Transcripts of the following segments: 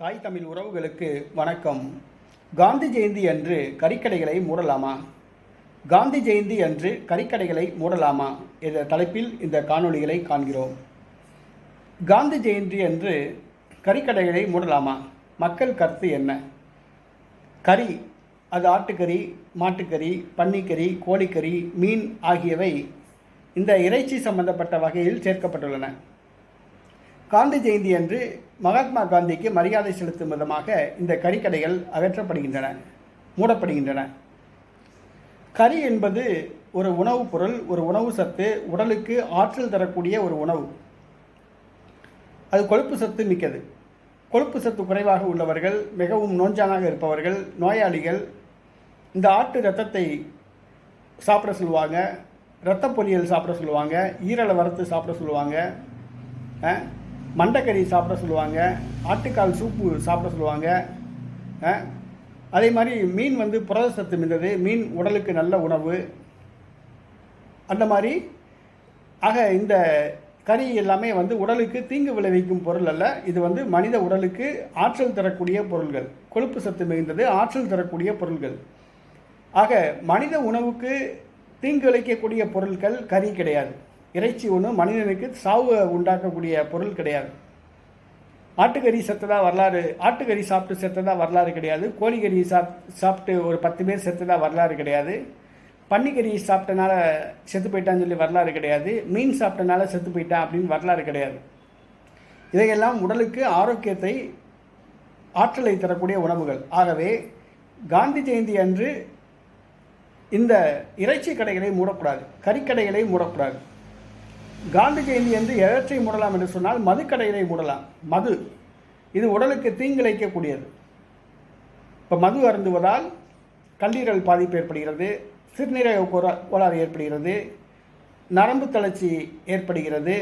தாய் தமிழ் உறவுகளுக்கு வணக்கம். காந்தி ஜெயந்தி அன்று கறிக்கடைகளை மூடலாமா? காந்தி ஜெயந்தி அன்று கறிக்கடைகளை மூடலாமா? என்ற தலைப்பில் இந்த காணொளிகளை காண்கிறோம். காந்தி ஜெயந்தி அன்று கறிக்கடைகளை மூடலாமா? மக்கள் கருத்து என்ன? கறி அது ஆட்டுக்கறி மாட்டுக்கறி பன்னிக்கறி கோழிக்கறி மீன் ஆகியவை இந்த இறைச்சி சம்பந்தப்பட்ட வகையில் சேர்க்கப்பட்டுள்ளன. காந்தி ஜெயந்தி அன்று மகாத்மா காந்திக்கு மரியாதை செலுத்தும் விதமாக இந்த கறிக்கடைகள் அகற்றப்படுகின்றன மூடப்படுகின்றன. கறி என்பது ஒரு உணவுப் பொருள் ஒரு உணவு சத்து உடலுக்கு ஆற்றல் தரக்கூடிய ஒரு உணவு. அது கொழுப்பு சத்து மிக்கது. கொழுப்பு சத்து குறைவாக உள்ளவர்கள் மிகவும் நோஞ்சானாக இருப்பவர்கள் நோயாளிகள் இந்த ஆட்டு ரத்தத்தை சாப்பிட சொல்லுவாங்க இரத்த பொரியல் சாப்பிட சொல்லுவாங்க ஈரலை வறுத்து சாப்பிட சொல்லுவாங்க மண்டைக்கறி சாப்பிட சொல்லுவாங்க ஆட்டுக்கால் சூப்பு சாப்பிட சொல்லுவாங்க அதே மாதிரி மீன் வந்து புரத சத்து மிந்தது மீன் உடலுக்கு நல்ல உணவு. அந்த மாதிரி ஆக இந்த கறி எல்லாமே வந்து உடலுக்கு தீங்கு விளைவிக்கும் பொருள் அல்ல. இது வந்து மனித உடலுக்கு ஆற்றல் தரக்கூடிய பொருள்கள். கொழுப்பு சத்து மிகுந்தது ஆற்றல் தரக்கூடிய பொருள்கள். ஆக மனித உணவுக்கு தீங்கு விளைக்கக்கூடிய பொருட்கள் கறி கிடையாது. இறைச்சி ஒன்று மனிதனுக்கு சாவு உண்டாக்கக்கூடிய பொருள் கிடையாது. ஆட்டுக்கறி செத்ததா வரலாறு ஆட்டுக்கறி சாப்பிட்டு செத்ததா வரலாறு கிடையாது. கோழிக்கறி சாப் சாப்பிட்டு ஒரு பத்து பேர் செத்ததா வரலாறு கிடையாது. பன்னிக்கறி சாப்பிட்டனால செத்து போயிட்டான்னு சொல்லி வரலாறு கிடையாது. மீன் சாப்பிட்டனால செத்து போயிட்டான் அப்படின்னு வரலாறு கிடையாது. இதையெல்லாம் உடலுக்கு ஆரோக்கியத்தை ஆற்றலை தரக்கூடிய உணவுகள். ஆகவே காந்தி ஜெயந்தி அன்று இந்த இறைச்சி கடைகளை மூடக்கூடாது. கறிக்கடைகளை மூடக்கூடாது. காந்தி ஜெயந்தி என்று எழற்றை மூடலாம் என்று சொன்னால் மதுக்கடைகளை மூடலாம். மது. இது உடலுக்கு தீங்கிழைக்கக்கூடியது. இப்போ மது அருந்துவதால் கல்லீரல் பாதிப்பு ஏற்படுகிறது சிறுநீரக கோளாறு ஏற்படுகிறது நரம்பு தளர்ச்சி ஏற்படுகிறது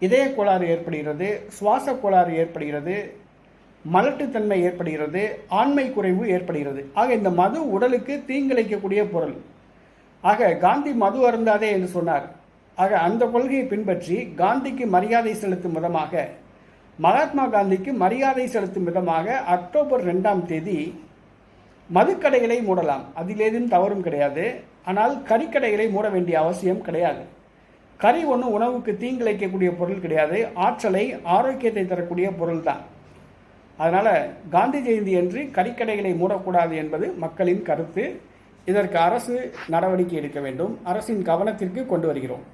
இதய கோளாறு ஏற்படுகிறது சுவாச கோளாறு ஏற்படுகிறது மலட்டுத்தன்மை ஏற்படுகிறது ஆண்மை குறைவு ஏற்படுகிறது. ஆக இந்த மது உடலுக்கு தீங்கிழைக்கக்கூடிய பொருள். ஆக காந்தி மது அருந்தாதே என்று சொன்னார். ஆக அந்த கொள்கையை பின்பற்றி காந்திக்கு மரியாதை செலுத்தும் விதமாக மகாத்மா காந்திக்கு மரியாதை செலுத்தும் விதமாக அக்டோபர் ரெண்டாம் தேதி மதுக்கடைகளை மூடலாம். அதில் ஏதும் தவறும் கிடையாது. ஆனால் கறிக்கடைகளை மூட வேண்டிய அவசியம் கிடையாது. கறி ஒன்றும் உணவுக்கு தீங்கிழைக்கக்கூடிய பொருள் கிடையாது. ஆற்றலை ஆரோக்கியத்தை தரக்கூடிய பொருள் தான் அதனால் காந்தி ஜெயந்தி அன்று கறிக்கடைகளை மூடக்கூடாது என்பது மக்களின் கருத்து. இதற்கு அரசு நடவடிக்கை எடுக்க வேண்டும். அரசின் கவனத்திற்கு கொண்டு வருகிறோம்.